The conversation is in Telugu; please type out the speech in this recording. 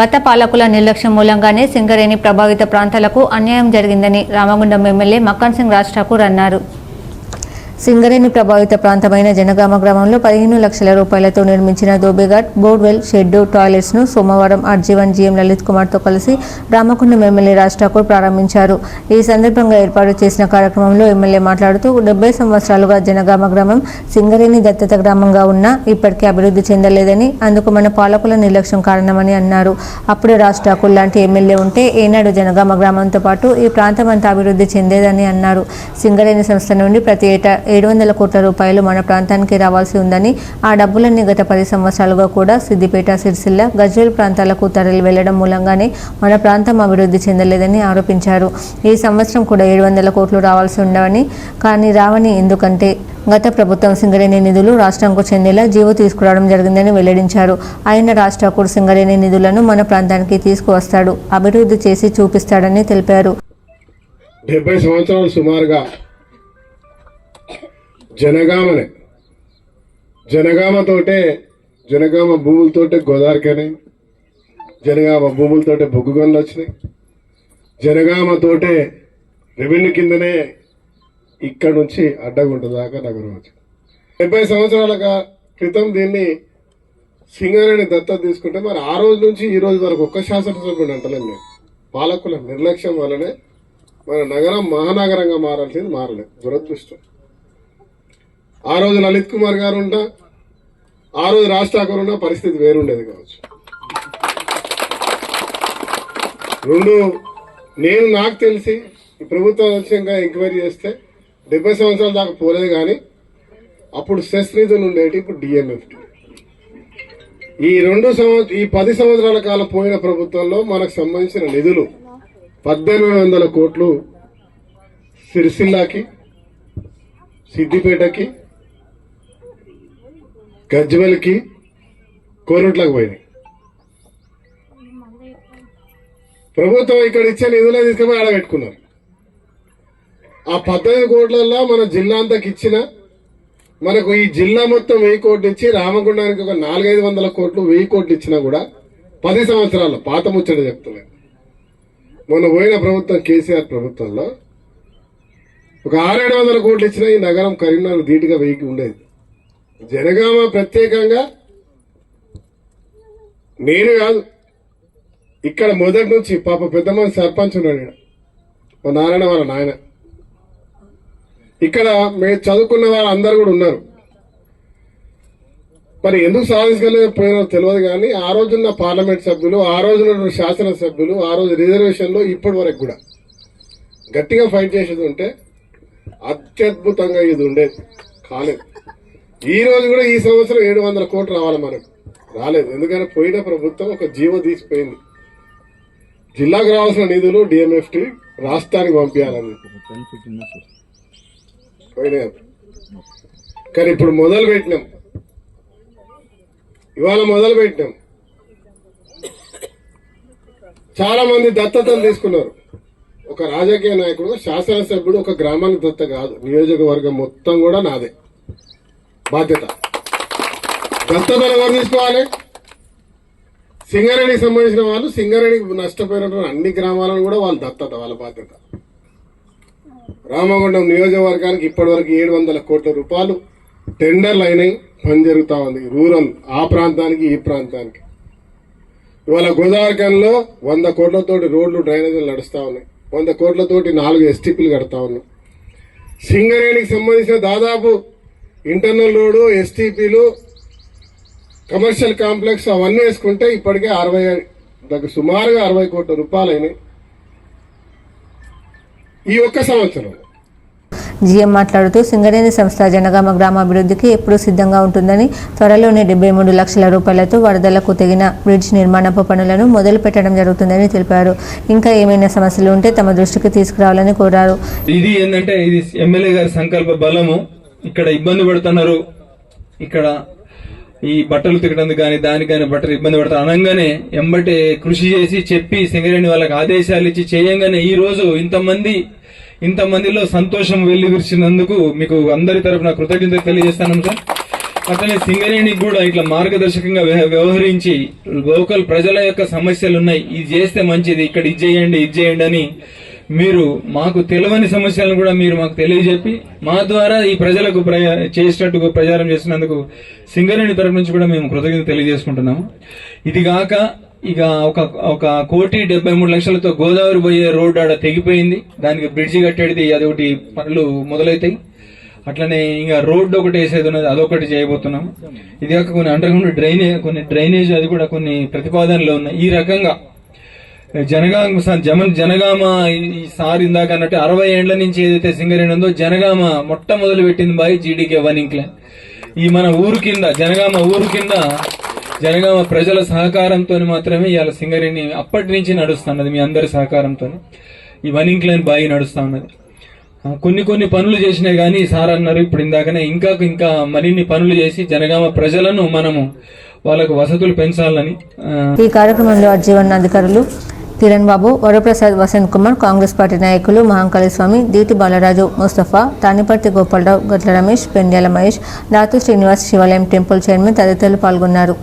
గత పాలకుల నిర్లక్ష్యం మూలంగానే సింగరేణి ప్రభావిత ప్రాంతాలకు అన్యాయం జరిగిందని రామగుండం ఎమ్మెల్యే మక్కన్ సింగ్ రాజ్ ఠాకూర్ అన్నారు. సింగరేణి ప్రభావిత ప్రాంతమైన జనగామ గ్రామంలో పదిహేను లక్షల రూపాయలతో నిర్మించిన దోబేఘాట్ బోర్వెల్ షెడ్డు టాయిలెట్స్ను సోమవారం ఆర్జీవన్ జీఎం లలిత్ కుమార్తో కలిసి రామకుండం ఎమ్మెల్యే రాజ్ ఠాకూర్ ప్రారంభించారు. ఈ సందర్భంగా ఏర్పాటు చేసిన కార్యక్రమంలో ఎమ్మెల్యే మాట్లాడుతూ డెబ్బై సంవత్సరాలుగా జనగామ గ్రామం సింగరేణి దత్తత గ్రామంగా ఉన్నా ఇప్పటికీ అభివృద్ధి చెందలేదని అందుకు మన పాలకుల నిర్లక్ష్యం కారణమని అన్నారు. అప్పుడే రాజ్ ఠాకూర్ లాంటి ఎమ్మెల్యే ఉంటే ఏనాడు జనగామ గ్రామంతో పాటు ఈ ప్రాంతం అంతా అభివృద్ధి చెందేదని అన్నారు. సింగరేణి సంస్థ నుండి ప్రతి ఏటా ఏడు వందల కోట్ల రూపాయలు మన ప్రాంతానికి రావాల్సి ఉందని ఆ డబ్బులన్నీ గత పది సంవత్సరాలుగా కూడా సిద్దిపేట సిరిసిల్ల గజ్వేల్ ప్రాంతాలకు తరలి వెళ్ళడం మూలంగానే మన ప్రాంతం అభివృద్ధి చెందలేదని ఆరోపించారు. ఈ సంవత్సరం కూడా ఏడు వందల కోట్లు రావాల్సి ఉండవని కానీ రావని ఎందుకంటే గత ప్రభుత్వం సింగరేణి నిధులు రాష్ట్రంకు చెందేలా జీవో తీసుకురావడం జరిగిందని వెల్లడించారు. ఆయన రాజ్ సింగరేణి నిధులను మన ప్రాంతానికి తీసుకువస్తాడు అభివృద్ధి చేసి చూపిస్తాడని తెలిపారు. డెబ్బై సంవత్సరాలు సుమారుగా జనగామనే. జనగామతోటే జనగామ భూములతోటే గోదావరికనే జనగామ భూములతోటే బొగ్గు గనులు వచ్చినాయి జనగామతోటే రెవెన్యూ కిందనే ఇక్కడ నుంచి అడ్డగుంట దాకా నగరం వచ్చి డెబ్బై సంవత్సరాలగా క్రితం దీన్ని సింగరేణి దత్తత తీసుకుంటే మరి ఆ రోజు నుంచి ఈ రోజు వరకు ఒక్క శాసనసభ్యుడు అంటలేం మేము. పాలకుల నిర్లక్ష్యం వల్లనే మన నగరం మహానగరంగా మారాల్సింది మారలేదు. దురదృష్టం. ఆ రోజు లలిత్ కుమార్ గారు ఉంటా ఆ రోజు రాజ్ ఠాకూర్ ఉన్న పరిస్థితి వేరుండేది కావచ్చు. రెండు నేను నాకు తెలిసి ఈ ప్రభుత్వం వచ్చాక ఎంక్వైరీ చేస్తే డెబ్బై సంవత్సరాల దాకా పోలేదు కానీ అప్పుడు సెస్ నిధులు ఉండేటి ఇప్పుడు డిఎంఎఫ్టీ ఈ రెండు సంవత్సరం ఈ పది సంవత్సరాల కాలం పోయిన ప్రభుత్వంలో మనకు సంబంధించిన నిధులు పద్దెనిమిది వందల కోట్లు సిరిసిల్లాకి సిద్దిపేటకి గజ్వెల్కి కోరుట్లకు పోయినాయి. ప్రభుత్వం ఇక్కడ ఇచ్చే నిధులే తీసుకుపోయి ఆడబెట్టుకున్నారు ఆ పద్దెనిమిది కోట్లల్లో మన జిల్లా అంతాకి ఇచ్చిన మనకు ఈ జిల్లా మొత్తం వెయ్యి కోట్లు ఇచ్చి రామగుండానికి ఒక నాలుగైదు వందల కోట్లు వెయ్యి కోట్లు ఇచ్చినా కూడా పది సంవత్సరాలు పాత ముచ్చట చెప్తున్నాను మొన్న పోయిన ప్రభుత్వం కేసీఆర్ ప్రభుత్వంలో ఒక ఆరేడు వందల కోట్లు ఇచ్చిన ఈ నగరం కరీంనగర్ ధీటుగా వెయ్యికి ఉండేది. జనగామ ప్రత్యేకంగా నేను కాదు ఇక్కడ మొదటి నుంచి పాప పెద్ద మంది సర్పంచ్ ఉన్నాడు మా నారాయణ వాళ్ళ నాయన. ఇక్కడ మేము చదువుకున్న వాళ్ళు అందరు కూడా ఉన్నారు. మరి ఎందుకు సాధించలేకపోయినో తెలియదు కానీ ఆ రోజున్న పార్లమెంట్ సభ్యులు ఆ రోజున శాసన సభ్యులు ఆ రోజు రిజర్వేషన్లో ఇప్పటి వరకు కూడా గట్టిగా ఫైట్ చేసేది ఉంటే అత్యద్భుతంగా ఇది ఉండేది. కాలేదు. ఈ రోజు కూడా ఈ సంవత్సరం ఏడు వందల కోట్లు రావాలి మనకు. రాలేదు. ఎందుకంటే పోయిన ప్రభుత్వం ఒక జీవో తీసిపోయింది. జిల్లాకు రావాల్సిన నిధులు డిఎంఎఫ్టి రాష్ట్రానికి పంపించాలని. కానీ ఇప్పుడు మొదలు పెట్టినాం. ఇవాళ మొదలు పెట్టినాం. చాలా మంది దత్తతలు తీసుకున్నారు. ఒక రాజకీయ నాయకుడు శాసనసభ్యుడు ఒక గ్రామానికి దత్త కాదు. నియోజకవర్గం మొత్తం కూడా నాదే. బాధ్యత. దత్తతలు ఎవరు తీసుకోవాలి? సింగరేణికి సంబంధించిన వాళ్ళు సింగరేణికి నష్టపోయినటువంటి అన్ని గ్రామాలను కూడా వాళ్ళు దత్తత వాళ్ళ బాధ్యత. రామగుండం నియోజకవర్గానికి ఇప్పటివరకు ఏడు వందల కోట్ల రూపాయలు టెండర్లు అయినాయి. పని జరుగుతూ ఉంది. రూరల్ ఆ ప్రాంతానికి ఈ ప్రాంతానికి. ఇవాళ గోదావరికంలో వంద కోట్లతోటి రోడ్లు డ్రైనేజీలు నడుస్తూ ఉన్నాయి. వంద కోట్లతోటి నాలుగు ఎస్టీపీలు కడతా ఉన్నాం సింగరేణికి సంబంధించిన దాదాపు ఇంటర్నల్ రోడ్డు ఎస్టీపీలు కమర్షియల్ కాంప్లెక్స్ అవన్నీ వేసుకుంటే ఇప్పటికే అరవై దగ్గర సుమారుగా అరవై కోట్ల రూపాయలు అయినాయి. ఈ ఒక్క సంవత్సరం. జీఎం మాట్లాడుతూ సింగరేణి సంస్థ జనగామ గ్రామాభివృద్ధికి ఎప్పుడూ సిద్ధంగా ఉంటుందని త్వరలోనే డెబ్బై మూడు లక్షల రూపాయలతో వరదలకు తెగిన బ్రిడ్జ్ నిర్మాణపు పనులను మొదలు పెట్టడం జరుగుతుందని తెలిపారు. ఇంకా ఏమైనా సమస్యలు ఉంటే తమ దృష్టికి తీసుకురావాలని కోరారు. ఇది ఏంటంటే ఇది ఎమ్మెల్యే గారి సంకల్ప బలము. ఇక్కడ ఇబ్బంది పడుతున్నారు. ఇక్కడ ఈ బట్టలు తిరగడానికి కానీ దానికి కానీ బట్టలు ఇబ్బంది పడతారు. అనగానే ఎంబటే కృషి చేసి చెప్పి సింగరేణి వాళ్ళకి ఆదేశాలు ఇచ్చి చేయంగానే ఈ రోజు ఇంతమంది ఇంతమందిలో సంతోషం వెళ్ళివిరిచినందుకు మీకు అందరి తరఫున కృతజ్ఞత తెలియజేస్తాను సార్. అట్లనే సింగరేణికి కూడా ఇట్లా మార్గదర్శకంగా వ్యవహరించి లోకల్ ప్రజల యొక్క సమస్యలు ఉన్నాయి ఇది చేస్తే మంచిది. ఇక్కడ ఇది చేయండి ఇది చేయండి అని మీరు మాకు తెలియని సమస్యలను కూడా మీరు మాకు తెలియజెప్పి మా ద్వారా ఈ ప్రజలకు చేసేటట్టుగా ప్రచారం చేసినందుకు సింగరేణి తరపు నుంచి కూడా మేము కృతజ్ఞత తెలియజేసుకుంటున్నాము. ఇది కాక ఇక ఒక ఒక కోటి డెబ్బై మూడు లక్షలతో గోదావరి పోయే రోడ్డు ఆడ తెగిపోయింది. దానికి బ్రిడ్జి కట్టేది అదొకటి పనులు మొదలవుతాయి అట్లనే ఇంకా రోడ్డు ఒకటి వేసేది ఉన్నది అదొకటి చేయబోతున్నాం. ఇది కాక కొన్ని అండర్ గ్రౌండ్ డ్రైనేజ్ కొన్ని డ్రైనేజ్ అది కూడా కొన్ని ప్రతిపాదనలు ఉన్నాయి. ఈ రకంగా జనగామ జమన్ జమ జనగామ ఈ- సార్ ఇందాక అన్నట్టు అరవై ఏండ్ల నుంచి ఏదైతే సింగరేణి ఉందో జనగామ మొట్టమొదలు పెట్టింది బాయ్ జీడీకే వన్ ఇంక్లైన్ ఈ మన ఊరు కింద జనగామ ఊరు కింద జనగామ ప్రజల సహకారంతో మాత్రమే ఇవాళ సింగరేణి అప్పటి నుంచి నడుస్తున్నది మీ అందరి సహకారంతో ఈ వన్ ఇంక్లైన్ బాయి నడుస్తా ఉన్నది. కొన్ని కొన్ని పనులు చేసినాయి కానీ సార్ అన్నారు ఇప్పుడు ఇందాకనే ఇంకా ఇంకా మరిన్ని పనులు చేసి జనగామ ప్రజలను మనము వాళ్ళకు వసతులు పెంచాలని ఈ కార్యక్రమంలో అధికారులు కిరణ్ బాబు వరప్రసాద్ వసంత్ కుమార్ కాంగ్రెస్ పార్టీ నాయకులు మహంకాళి స్వామి దీటి బాలరాజు ముస్తఫా తానిపర్తి గోపాలరావు గట్ల రమేష్ పెండ్యాల మహేష్ దాతు శ్రీనివాస్ శివాలయం టెంపుల్ చైర్మన్ తదితరులు పాల్గొన్నారు.